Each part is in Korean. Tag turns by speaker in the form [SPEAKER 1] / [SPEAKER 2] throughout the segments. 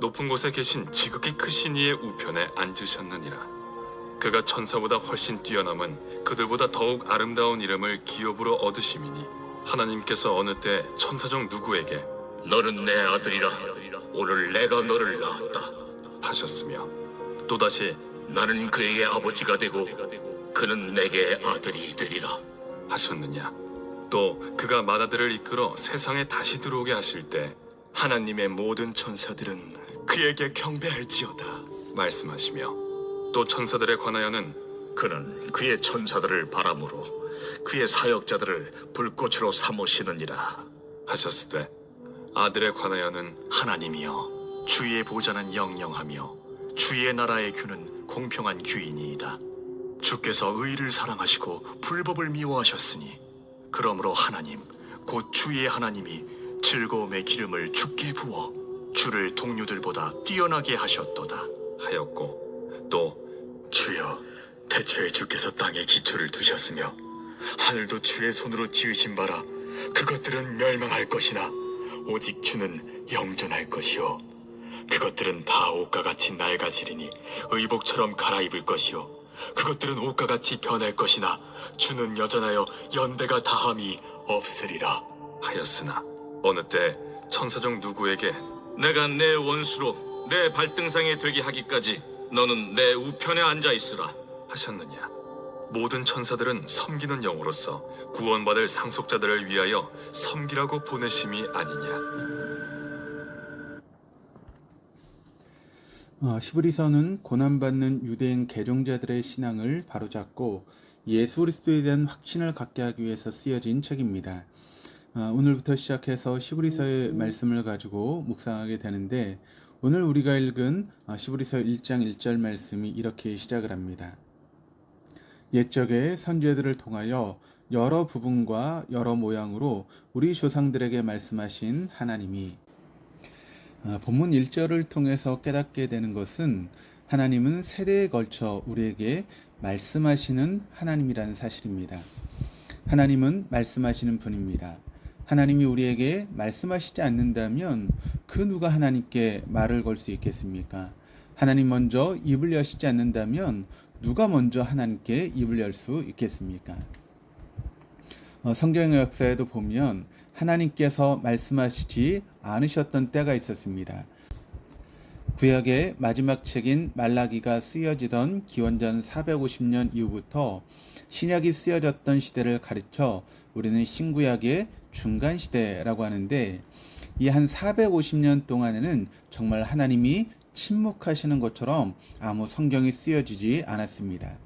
[SPEAKER 1] 높은 곳에 계신 지극히 크신 이의 우편에 앉으셨느니라. 그가 천사보다 훨씬 뛰어넘은 그들보다 더욱 아름다운 이름을 기업으로 얻으심이니 하나님께서 어느 때 천사 중 누구에게
[SPEAKER 2] 너는 내 아들이라. 오늘 내가 너를 낳았다.
[SPEAKER 1] 하셨으며 또다시
[SPEAKER 2] 나는 그에게 아버지가 되고 그는 내게 아들이 되리라.
[SPEAKER 1] 하셨느냐? 또 그가 마다들을 이끌어 세상에 다시 들어오게 하실 때
[SPEAKER 3] 하나님의 모든 천사들은 그에게 경배할지어다.
[SPEAKER 1] 말씀하시며 또 천사들에 관하여는
[SPEAKER 2] 그는 그의 천사들을 바람으로 그의 사역자들을 불꽃으로 삼으시느니라
[SPEAKER 1] 하셨으되 아들에 관하여는
[SPEAKER 3] 하나님이여 주의 보좌는 영영하며 주의 나라의 규는 공평한 규이니이다. 주께서 의를 사랑하시고 불법을 미워하셨으니 그러므로 하나님 곧 주의 하나님이 즐거움의 기름을 주께 부어 주를 동료들보다 뛰어나게 하셨도다.
[SPEAKER 1] 하였고 또
[SPEAKER 3] 주여 대초에 주께서 땅에 기초를 두셨으며 하늘도 주의 손으로 지으신 바라 그것들은 멸망할 것이나 오직 주는 영존할 것이요. 그것들은 다 옷과 같이 낡아지리니 의복처럼 갈아입을 것이요. 그것들은 옷과 같이 변할 것이나 주는 여전하여 연대가 다함이 없으리라.
[SPEAKER 1] 하였으나 어느 때 천사 중 누구에게
[SPEAKER 2] 내가 내 원수로 내 발등상에 되게 하기까지 너는 내 우편에 앉아 있으라
[SPEAKER 1] 하셨느냐 모든 천사들은 섬기는 영으로서 구원받을 상속자들을 위하여 섬기라고 보내심이 아니냐
[SPEAKER 4] 어, 시브리서는 고난받는 유대인 개종자들의 신앙을 바로잡고 예수 그리스도에 대한 확신을 갖게 하기 위해서 쓰여진 책입니다. 어, 오늘부터 시작해서 시브리서의 말씀을 가지고 묵상하게 되는데 오늘 우리가 읽은 어, 시브리서 1장 1절 말씀이 이렇게 시작을 합니다. 옛적에 선지자들을 통하여 여러 부분과 여러 모양으로 우리 조상들에게 말씀하신 하나님이 어, 본문 1절을 통해서 깨닫게 되는 것은 하나님은 세대에 걸쳐 우리에게 말씀하시는 하나님이라는 사실입니다. 하나님은 말씀하시는 분입니다. 하나님이 우리에게 말씀하시지 않는다면 그 누가 하나님께 말을 걸 수 있겠습니까? 하나님 먼저 입을 여시지 않는다면 누가 먼저 하나님께 입을 열 수 있겠습니까? 어, 성경의 역사에도 보면 하나님께서 말씀하시지 않으셨던 때가 있었습니다. 구약의 마지막 책인 말라기가 쓰여지던 기원전 450년 이후부터 신약이 쓰여졌던 시대를 가르쳐 우리는 신구약의 중간 시대라고 하는데 이 한 450년 동안에는 정말 하나님이 침묵하시는 것처럼 아무 성경이 쓰여지지 않았습니다.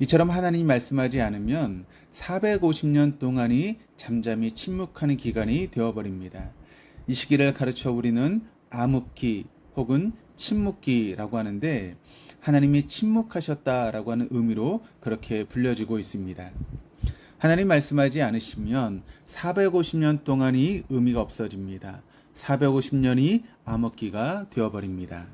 [SPEAKER 4] 이처럼 하나님이 말씀하지 않으면 450년 동안이 잠잠히 침묵하는 기간이 되어버립니다. 이 시기를 가르쳐 우리는 암흑기 혹은 침묵기라고 하는데 하나님이 침묵하셨다라고 하는 의미로 그렇게 불려지고 있습니다. 하나님 말씀하지 않으시면 450년 동안이 의미가 없어집니다. 450년이 암흑기가 되어버립니다.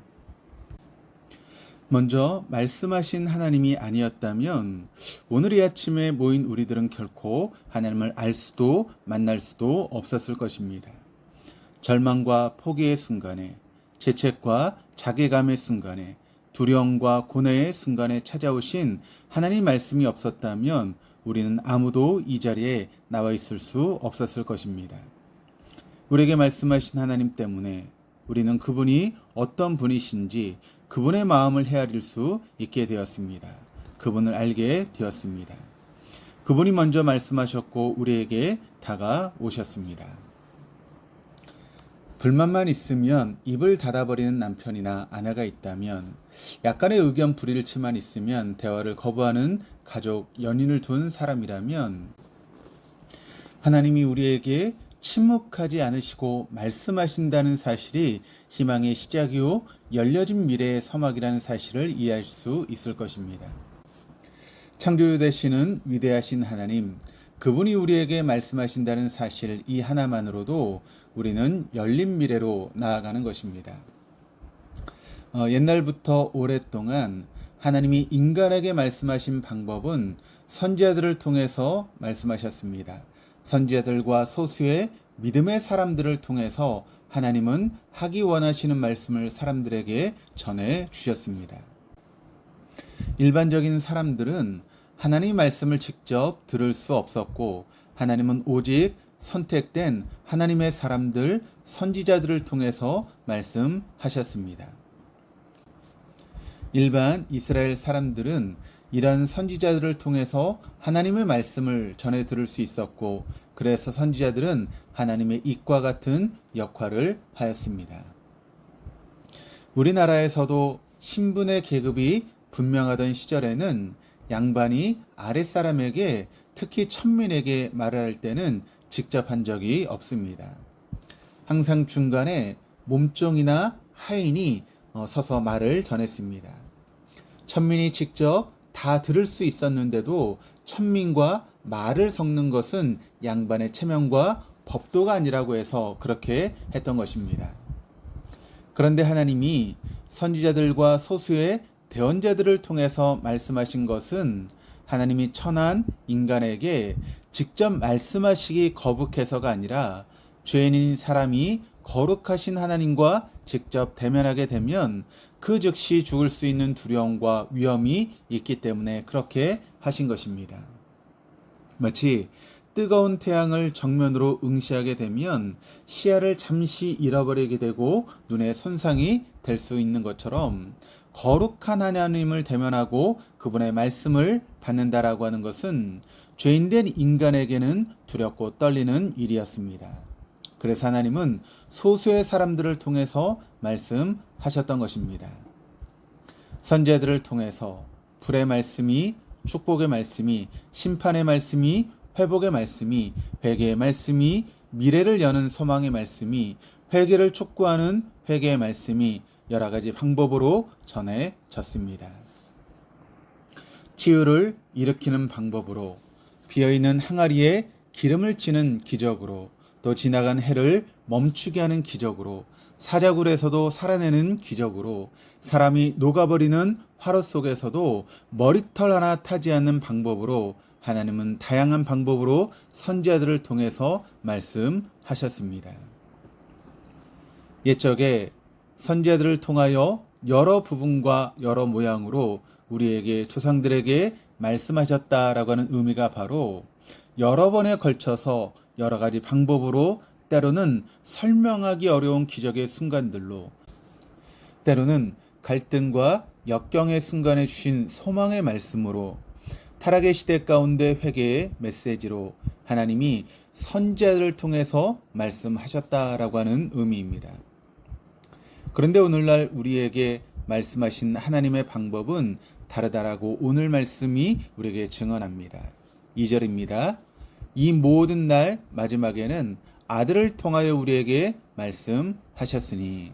[SPEAKER 4] 먼저 말씀하신 하나님이 아니었다면 오늘 이 아침에 모인 우리들은 결코 하나님을 알 수도 만날 수도 없었을 것입니다. 절망과 포기의 순간에 죄책과 자괴감의 순간에 두려움과 고뇌의 순간에 찾아오신 하나님 말씀이 없었다면 우리는 아무도 이 자리에 나와 있을 수 없었을 것입니다. 우리에게 말씀하신 하나님 때문에 우리는 그분이 어떤 분이신지 그분의 마음을 헤아릴 수 있게 되었습니다. 그분을 알게 되었습니다. 그분이 먼저 말씀하셨고 우리에게 다가오셨습니다. 불만만 있으면 입을 닫아버리는 남편이나 아내가 있다면 약간의 의견 불일치만 있으면 대화를 거부하는 가족, 연인을 둔 사람이라면 하나님이 우리에게 침묵하지 않으시고 말씀하신다는 사실이 희망의 시작이요 열려진 미래의 서막이라는 사실을 이해할 수 있을 것입니다. 창조주 되시는 위대하신 하나님, 그분이 우리에게 말씀하신다는 사실 이 하나만으로도 우리는 열린 미래로 나아가는 것입니다. 어, 옛날부터 오랫동안 하나님이 인간에게 말씀하신 방법은 선지자들을 통해서 말씀하셨습니다. 선지자들과 소수의 믿음의 사람들을 통해서 하나님은 하기 원하시는 말씀을 사람들에게 전해 주셨습니다. 일반적인 사람들은 하나님 말씀을 직접 들을 수 없었고 하나님은 오직 선택된 하나님의 사람들 선지자들을 통해서 말씀하셨습니다. 일반 이스라엘 사람들은 이런 선지자들을 통해서 하나님의 말씀을 전해 들을 수 있었고 그래서 선지자들은 하나님의 입과 같은 역할을 하였습니다. 우리나라에서도 신분의 계급이 분명하던 시절에는 양반이 아랫사람에게 특히 천민에게 말을 할 때는 직접 한 적이 없습니다. 항상 중간에 몸종이나 하인이 어, 서서 말을 전했습니다. 천민이 직접 다 들을 수 있었는데도 천민과 말을 섞는 것은 양반의 체면과 법도가 아니라고 해서 그렇게 했던 것입니다. 그런데 하나님이 선지자들과 소수의 대언자들을 통해서 말씀하신 것은 하나님이 천한 인간에게 직접 말씀하시기 거북해서가 아니라 죄인인 사람이 거룩하신 하나님과 직접 대면하게 되면 그 즉시 죽을 수 있는 두려움과 위험이 있기 때문에 그렇게 하신 것입니다. 마치 뜨거운 태양을 정면으로 응시하게 되면 시야를 잠시 잃어버리게 되고 눈에 손상이 될 수 있는 것처럼 거룩한 하나님을 대면하고 그분의 말씀을 받는다라고 하는 것은 죄인된 인간에게는 두렵고 떨리는 일이었습니다. 그래서 하나님은 소수의 사람들을 통해서 말씀하셨던 것입니다. 선제들을 통해서 불의 말씀이 축복의 말씀이 심판의 말씀이 회복의 말씀이 회개의 말씀이 미래를 여는 소망의 말씀이 회개를 촉구하는 회개의 말씀이 여러 가지 방법으로 전해졌습니다. 치유를 일으키는 방법으로 비어있는 항아리에 기름을 치는 기적으로 또 지나간 해를 멈추게 하는 기적으로 사자굴에서도 살아내는 기적으로 사람이 녹아버리는 화로 속에서도 머리털 하나 타지 않는 방법으로 하나님은 다양한 방법으로 선지자들을 통해서 말씀하셨습니다. 옛적에 선지자들을 통하여 여러 부분과 여러 모양으로 우리에게 조상들에게 말씀하셨다라고 하는 의미가 바로 여러 번에 걸쳐서 여러 가지 방법으로 때로는 설명하기 어려운 기적의 순간들로 때로는 갈등과 역경의 순간에 주신 소망의 말씀으로 타락의 시대 가운데 회개의 메시지로 하나님이 선지자를 통해서 말씀하셨다라고 하는 의미입니다. 그런데 오늘날 우리에게 말씀하신 하나님의 방법은 다르다라고 오늘 말씀이 우리에게 증언합니다. 2절입니다. 이 모든 날 마지막에는 아들을 통하여 우리에게 말씀하셨으니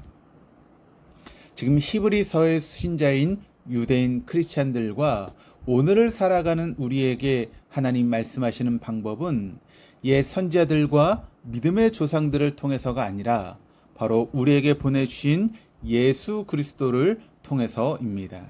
[SPEAKER 4] 지금 히브리서의 수신자인 유대인 크리스찬들과 오늘을 살아가는 우리에게 하나님 말씀하시는 방법은 옛 선지자들과 믿음의 조상들을 통해서가 아니라 바로 우리에게 보내주신 예수 그리스도를 통해서입니다.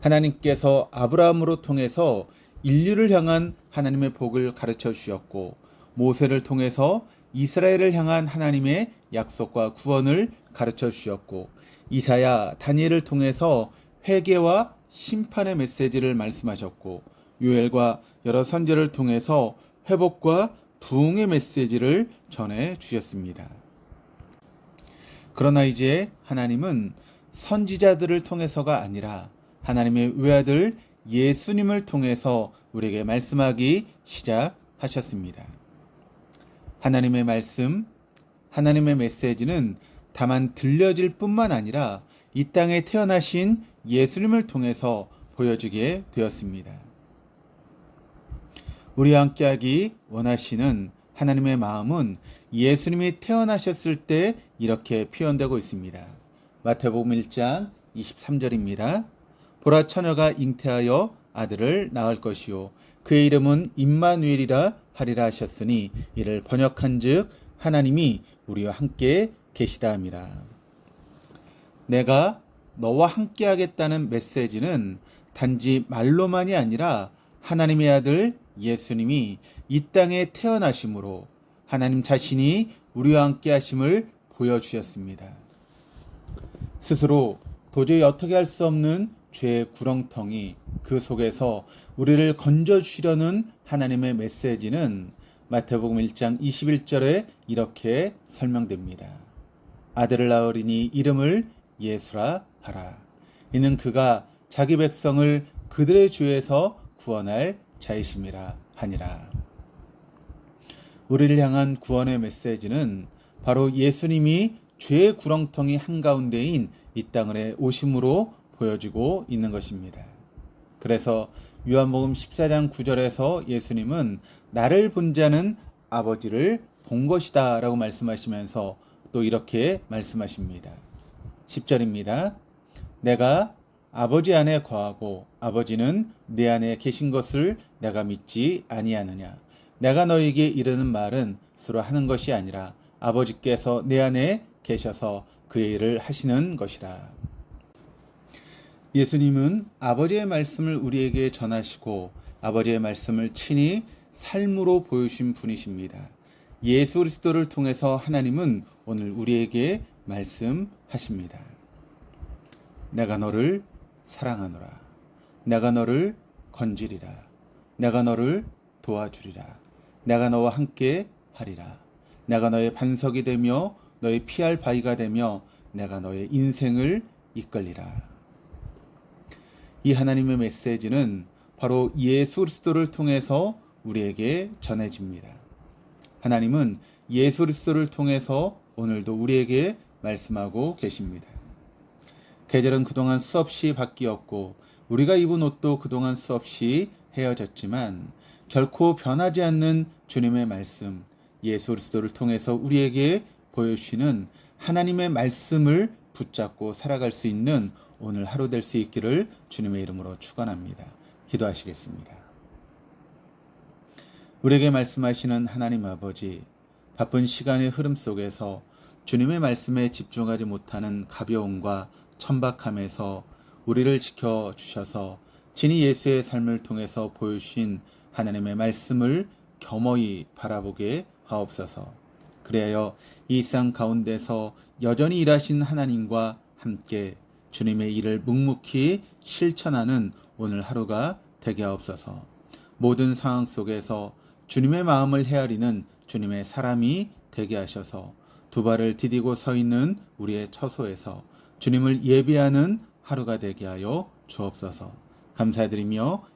[SPEAKER 4] 하나님께서 아브라함으로 통해서 인류를 향한 하나님의 복을 가르쳐 주셨고 모세를 통해서 이스라엘을 향한 하나님의 약속과 구원을 가르쳐 주셨고 이사야 다니엘을 통해서 회개와 심판의 메시지를 말씀하셨고 요엘과 여러 선제를 통해서 회복과 부흥의 메시지를 전해 주셨습니다. 그러나 이제 하나님은 선지자들을 통해서가 아니라 하나님의 외아들 예수님을 통해서 우리에게 말씀하기 시작하셨습니다. 하나님의 말씀, 하나님의 메시지는 다만 들려질 뿐만 아니라 이 땅에 태어나신 예수님을 통해서 보여지게 되었습니다. 우리와 함께하기 원하시는 하나님의 마음은 예수님이 태어나셨을 때 이렇게 표현되고 있습니다. 마태복음 1장 23절입니다. 보라 처녀가 잉태하여 아들을 낳을 것이요 그의 이름은 임마누엘이라 하리라 하셨으니 이를 번역한즉 하나님이 우리와 함께 계시다 함이라. 내가 너와 함께 하겠다는 메시지는 단지 말로만이 아니라 하나님의 아들 예수님이 이 땅에 태어나심으로 하나님 자신이 우리와 함께 하심을 보여주셨습니다. 스스로 도저히 어떻게 할 수 없는 죄의 구렁텅이 그 속에서 우리를 건져주시려는 하나님의 메시지는 마태복음 1장 21절에 이렇게 설명됩니다. 아들을 낳으리니 이름을 예수라 하라. 이는 그가 자기 백성을 그들의 죄에서 구원할 자이심이라 하니라. 우리를 향한 구원의 메시지는 바로 예수님이 죄의 구렁텅이 한가운데인 이 땅에 오심으로 보여지고 있는 것입니다. 그래서 요한복음 14장 9절에서 예수님은 나를 본 자는 아버지를 본 것이다 라고 말씀하시면서 또 이렇게 말씀하십니다. 10절입니다. 내가 아버지 안에 거하고 아버지는 내 안에 계신 것을 내가 믿지 아니하느냐. 내가 너에게 이르는 말은 수로 하는 것이 아니라 아버지께서 내 안에 계셔서 그의 일을 하시는 것이라. 예수님은 아버지의 말씀을 우리에게 전하시고 아버지의 말씀을 친히 삶으로 보여주신 분이십니다. 예수 그리스도를 통해서 하나님은 오늘 우리에게 말씀하십니다. 내가 너를 사랑하노라. 내가 너를 건지리라. 내가 너를 도와주리라. 내가 너와 함께 하리라. 내가 너의 반석이 되며 너의 피할 바위가 되며 내가 너의 인생을 이끌리라. 이 하나님의 메시지는 바로 예수 그리스도를 통해서 우리에게 전해집니다. 하나님은 예수 그리스도를 통해서 오늘도 우리에게 말씀하고 계십니다. 계절은 그동안 수없이 바뀌었고 우리가 입은 옷도 그동안 수없이 헤어졌지만 결코 변하지 않는 주님의 말씀 예수 그리스도를 통해서 우리에게 보여주시는 하나님의 말씀을 붙잡고 살아갈 수 있는 오늘 하루 될 수 있기를 주님의 이름으로 축원합니다. 기도하시겠습니다. 우리에게 말씀하시는 하나님 아버지 바쁜 시간의 흐름 속에서 주님의 말씀에 집중하지 못하는 가벼움과 천박함에서 우리를 지켜 주셔서 진이 예수의 삶을 통해서 보여주신 하나님의 말씀을 겸허히 바라보게 하옵소서. 그리하여 이상 가운데서 여전히 일하신 하나님과 함께 주님의 일을 묵묵히 실천하는 오늘 하루가 되게 하옵소서. 모든 상황 속에서 주님의 마음을 헤아리는 주님의 사람이 되게 하셔서 두 발을 디디고 서 있는 우리의 처소에서 주님을 예비하는 하루가 되게 하여 주옵소서. 감사드리며